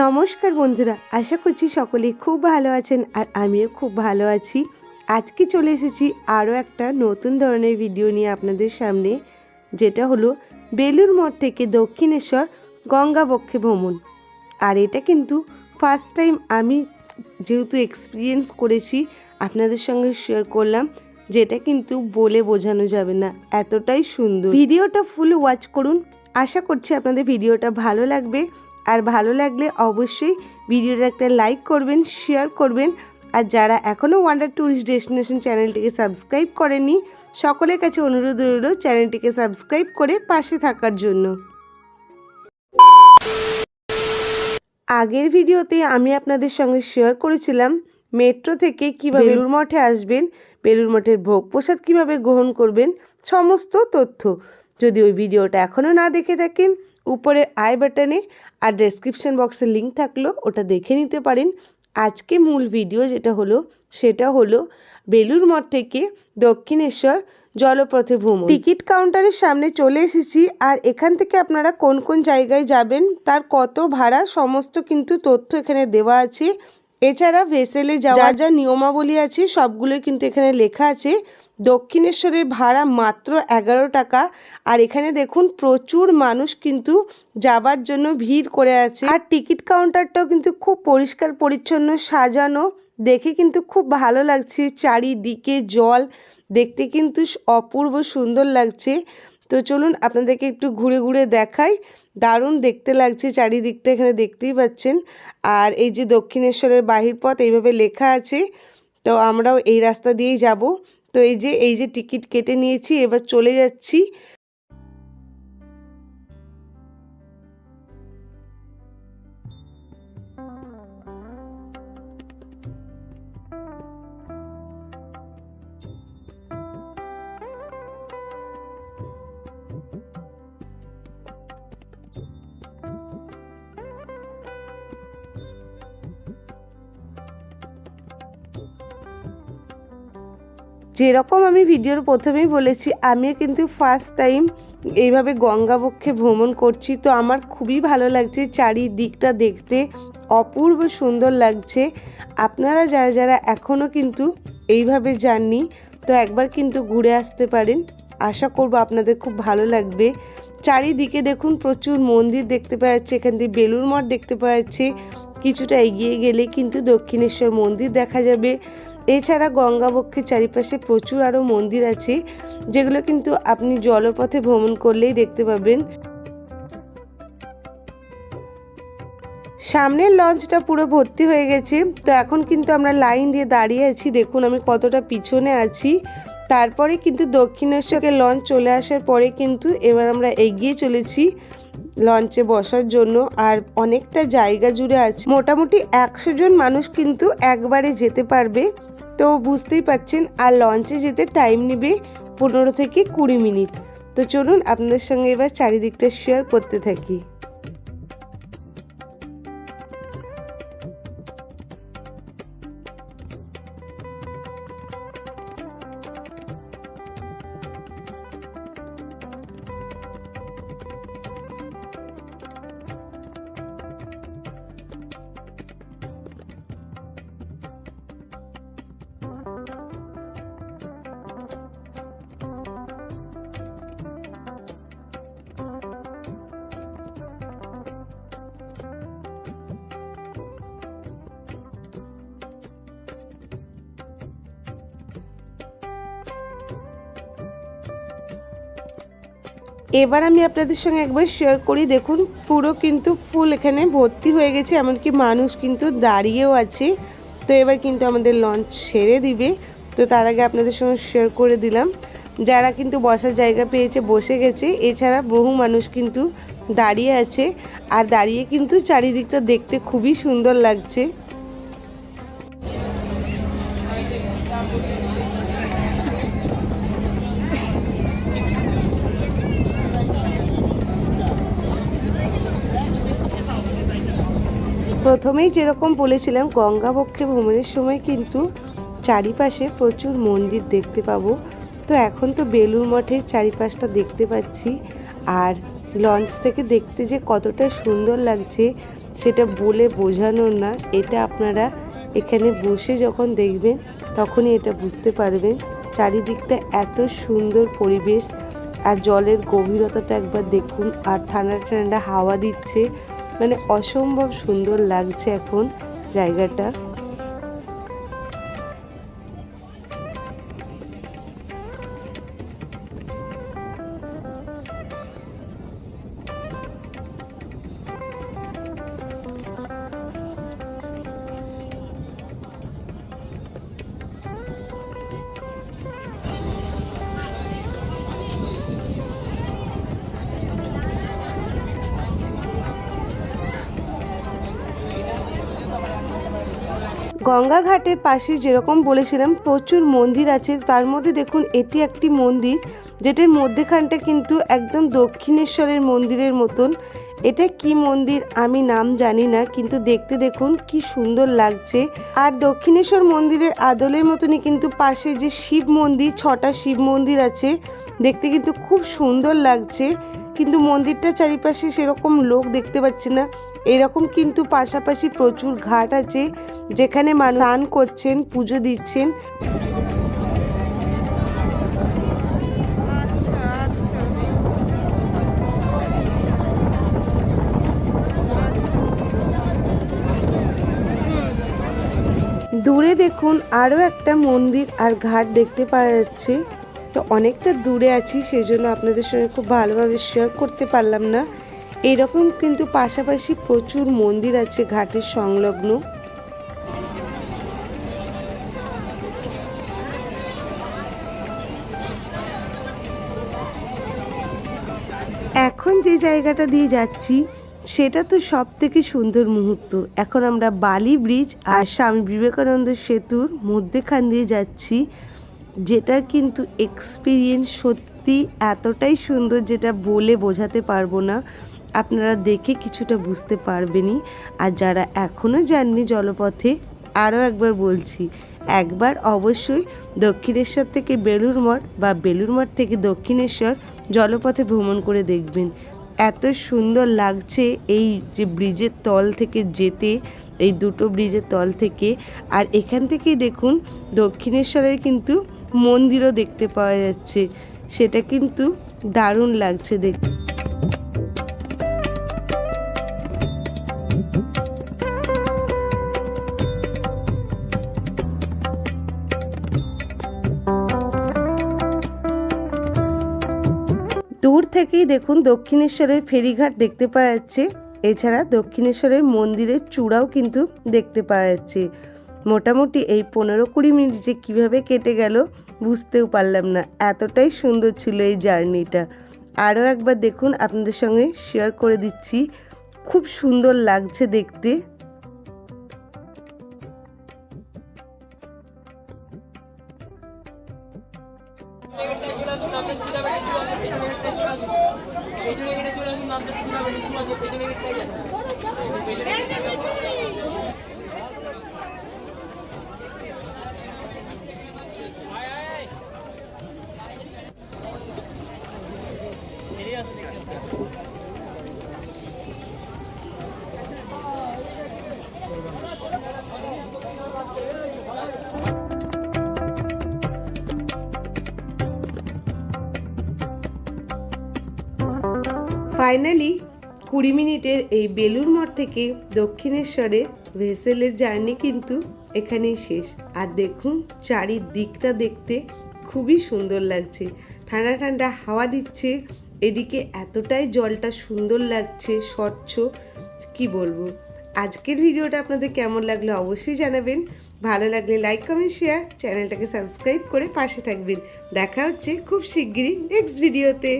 নমস্কার বন্ধুরা, আশা করছি সকলে খুব ভালো আছেন আর আমিও খুব ভালো আছি। আজকে চলে এসেছি আরও একটা নতুন ধরনের ভিডিও নিয়ে আপনাদের সামনে, যেটা হলো বেলুর মঠ থেকে দক্ষিণেশ্বর গঙ্গাবক্ষে ভ্রমণ। আর এটা কিন্তু ফার্স্ট টাইম আমি যেহেতু এক্সপিরিয়েন্স করেছি, আপনাদের সঙ্গে শেয়ার করলাম, যেটা কিন্তু বলে বোঝানো যাবে না, এতটাই সুন্দর। ভিডিওটা ফুল ওয়াচ করুন। আশা করছি আপনাদের ভিডিওটা ভালো লাগবে। আর ভালো লাগলে অবশ্যই ভিডিওটা একটা লাইক করবেন শেয়ার করবেন। আর যারা এখনও ওয়ান্ডার ট্যুরিস্ট ডেস্টিনেশন চ্যানেলটিকে সাবস্ক্রাইব করেননি সকলের কাছে অনুরোধ রইল চ্যানেলটিকে সাবস্ক্রাইব করে পাশে থাকার জন্য। আগের ভিডিওতে আমি আপনাদের সঙ্গে শেয়ার করেছিলাম মেট্রো থেকে কীভাবে বেলুর মঠে আসবেন বেলুর মঠের ভোগ প্রসাদ কীভাবে গ্রহণ করবেন সমস্ত তথ্য। যদি ওই ভিডিওটা এখনও না দেখে থাকেন উপরে আই বাটনে আর ডেসক্রিপশন বক্সে লিঙ্ক থাকল, ওটা দেখে নিতে পারেন। আজকে মূল ভিডিও যেটা হলো, সেটা হলো বেলুর মঠ থেকে দক্ষিণেশ্বর জলপথে ভ্রমণ। টিকিট কাউন্টারের সামনে চলে এসেছি, আর এখান থেকে আপনারা কোন কোন জায়গায় যাবেন, তার কত ভাড়া, সমস্ত কিন্তু তথ্য এখানে দেওয়া আছে। এছাড়া ভেসেলে যাওয়া যা নিয়মাবলী আছে, সবগুলোই কিন্তু এখানে লেখা আছে। দক্ষিণেশ্বরের ভাড়া মাত্র এগারো টাকা। আর এখানে দেখুন, প্রচুর মানুষ কিন্তু যাবার জন্য ভিড় করে আছে। আর টিকিট কাউন্টারটাও কিন্তু খুব পরিষ্কার, পরিচ্ছন্ন, সাজানো। দেখে কিন্তু খুব ভালো লাগছে চারিদিকে জল। দেখতে কিন্তু অপূর্ব সুন্দর লাগছে। তো চলুন, আপনাদেরকে একটু ঘুরে ঘুরে দেখাই। দারুণ দেখতে লাগছে চারিদিকটা, এখানে দেখতেই পাচ্ছেন। আর এই যে দক্ষিণেশ্বরের বাহির পথ, এইভাবে লেখা আছে। তো আমরাও এই রাস্তা দিয়েই যাব। তো এই যে এই যে টিকিট কেটে নিয়েছি এবার চলে যাচ্ছি যেরকম আমি ভিডিওর প্রথমেই বলেছি, আমিও কিন্তু ফার্স্ট টাইম এইভাবে গঙ্গাবক্ষে ভ্রমণ করছি। তো আমার খুবই ভালো লাগছে চারিদিকটা দেখতে। অপূর্ব সুন্দর লাগছে। আপনারা যারা যারা এখনও কিন্তু এইভাবে যাননি, তো একবার কিন্তু ঘুরে আসতে পারেন। আশা করব আপনাদের খুব ভালো লাগবে। চারিদিকে দেখুন প্রচুর মন্দির দেখতে পাওয়া যাচ্ছে, এখান দিয়ে বেলুর মঠ দেখতে পাওয়া যাচ্ছে। কিছুটা এগিয়ে গেলে কিন্তু দক্ষিণেশ্বর মন্দির দেখা যাবে। এছাড়া গঙ্গাবক্ষের চারিপাশে প্রচুর আরও মন্দির আছে, যেগুলো কিন্তু আপনি জলপথে ভ্রমণ করলেই দেখতে পাবেন। সামনের লঞ্চটা পুরো ভর্তি হয়ে গেছে, তো এখন কিন্তু আমরা লাইন দিয়ে দাঁড়িয়ে আছি, দেখুন আমি কতটা পিছনে আছি। তারপরে কিন্তু দক্ষিণেশ্বরকে লঞ্চ চলে আসার পরে কিন্তু এবার আমরা এগিয়ে চলেছি। লঞ্চে বসার জন্য আর অনেকটা জায়গা জুড়ে আছে। মোটামুটি একশো জন মানুষ কিন্তু একবারে যেতে পারবে। তো বুঝতেই পাচ্ছেন, আর লঞ্চে যেতে টাইম নেবে পনেরো থেকে কুড়ি মিনিট। তো চলুন আপনাদের সঙ্গে এবার চারিদিকটা শেয়ার করতে থাকি। এবার আমি আপনাদের সঙ্গে একবার শেয়ার করি। দেখুন, পুরো কিন্তু ফুল এখানে ভর্তি হয়ে গেছে, এমনকি মানুষ কিন্তু দাঁড়িয়েও আছে। তো এবার কিন্তু আমাদের লঞ্চ ছেড়ে দিবে। তো তার আগে আপনাদের সঙ্গে শেয়ার করে দিলাম। যারা কিন্তু বসার জায়গা পেয়েছে, বসে গেছে, এছাড়া বহু মানুষ কিন্তু দাঁড়িয়ে আছে। আর দাঁড়িয়ে কিন্তু চারিদিকটা দেখতে খুবই সুন্দর লাগছে। প্রথমেই যেরকম বলেছিলাম, গঙ্গাবক্ষে ভ্রমণের সময় কিন্তু চারিপাশে প্রচুর মন্দির দেখতে পাবো। তো এখন তো বেলুর মঠের চারিপাশটা দেখতে পাচ্ছি। আর লঞ্চ থেকে দেখতে যে কতটা সুন্দর লাগছে, সেটা বলে বোঝানোর না। এটা আপনারা এখানে বসে যখন দেখবেন, তখনই এটা বুঝতে পারবেন। চারিদিকটা এত সুন্দর পরিবেশ। আর জলের গভীরতাটা একবার দেখুন। আর ঠান্ডা ঠান্ডা হাওয়া দিচ্ছে। মানে অসম্ভব সুন্দর লাগছে এখন জায়গাটা। গঙ্গা ঘাটের পাশে যেরকম বলেছিলাম, প্রচুর মন্দির আছে। তার মধ্যে দেখুন, এটি একটি মন্দির, যেটির মধ্যেখানটা কিন্তু একদম দক্ষিণেশ্বরের মন্দিরের মতন। এটা কি মন্দির আমি নাম জানি না, কিন্তু দেখতে দেখুন কি সুন্দর লাগছে। আর দক্ষিণেশ্বর মন্দিরের আদলের মতনই কিন্তু পাশে যে শিব মন্দির, ছটা শিব মন্দির আছে, দেখতে কিন্তু খুব সুন্দর লাগছে। কিন্তু মন্দিরটা চারিপাশে সেরকম লোক দেখতে পাচ্ছি না। এরকম কিন্তু পাশাপাশি প্রচুর ঘাট আছে, যেখানে মানুষ স্নান করছেন, পুজো দিচ্ছেন। দূরে দেখুন আরও একটা মন্দির আর ঘাট দেখতে পাওয়া যাচ্ছে। তো অনেকটা দূরে আছি সেই জন্য আপনাদের সঙ্গে খুব ভালোভাবে শেয়ার করতে পারলাম না। এরকম কিন্তু পাশাপাশি প্রচুর মন্দির আছে ঘাটের সংলগ্ন। এখন যে জায়গাটা দিয়ে যাচ্ছি, সেটা তো সব থেকে সুন্দর মুহূর্ত। এখন আমরা বালি ব্রিজ আর স্বামী বিবেকানন্দ সেতুর মধ্যেখান দিয়ে যাচ্ছি, যেটার কিন্তু এক্সপিরিয়েন্স সত্যি এতটাই সুন্দর যেটা বলে বোঝাতে পারব না। আপনারা দেখে কিছুটা বুঝতে পারবেনই। আর যারা এখনও যাননি জলপথে, আরও একবার বলছি, একবার অবশ্যই দক্ষিণেশ্বর থেকে বেলুর মঠ বা বেলুর মঠ থেকে দক্ষিণেশ্বর জলপথে ভ্রমণ করে দেখবেন। এত সুন্দর লাগছে এই যে ব্রিজের তল থেকে যেতে, এই দুটো ব্রিজের তল থেকে। আর এখান থেকেই দেখুন, দক্ষিণেশ্বরের কিন্তু মন্দিরও দেখতে পাওয়া যাচ্ছে। সেটা কিন্তু দারুণ লাগছে দেখতে। দূর দেখুন দক্ষিণেশ্বরের ফেরিঘাট দেখতে পাওয়া যাচ্ছে। এছাড়া দক্ষিণেশ্বরের মন্দিরের চূড়াও কিন্তু দেখতে পাওয়া যাচ্ছে। মোটামুটি এই পনেরো কুড়ি মিনিট যে কীভাবে কেটে গেল বুঝতেও পারলাম না। এতটাই সুন্দর ছিল এই জার্নিটা। আরও একবার দেখুন আপনাদের সঙ্গে শেয়ার করে দিচ্ছি। খুব সুন্দর লাগছে দেখতে। ফাইনালি কুড়ি মিনিটের এই বেলুর মঠ থেকে দক্ষিণেশ্বরের ভেসেলের জার্নি কিন্তু এখানেই শেষ। আর দেখুন, চারিদিকটা দেখতে খুবই সুন্দর লাগছে। ঠান্ডা ঠান্ডা হাওয়া দিচ্ছে, এদিকে এতটাই জলটা সুন্দর লাগছে, স্বচ্ছ, কি বলব? আজকের ভিডিওটা আপনাদের কেমন লাগল অবশ্যই জানাবেন। ভালো লাগলে লাইক কমেন্ট শেয়ার চ্যানেলটাকে সাবস্ক্রাইব করে পাশে থাকবেন। দেখা হচ্ছে খুব শিগগিরই নেক্সট ভিডিওতে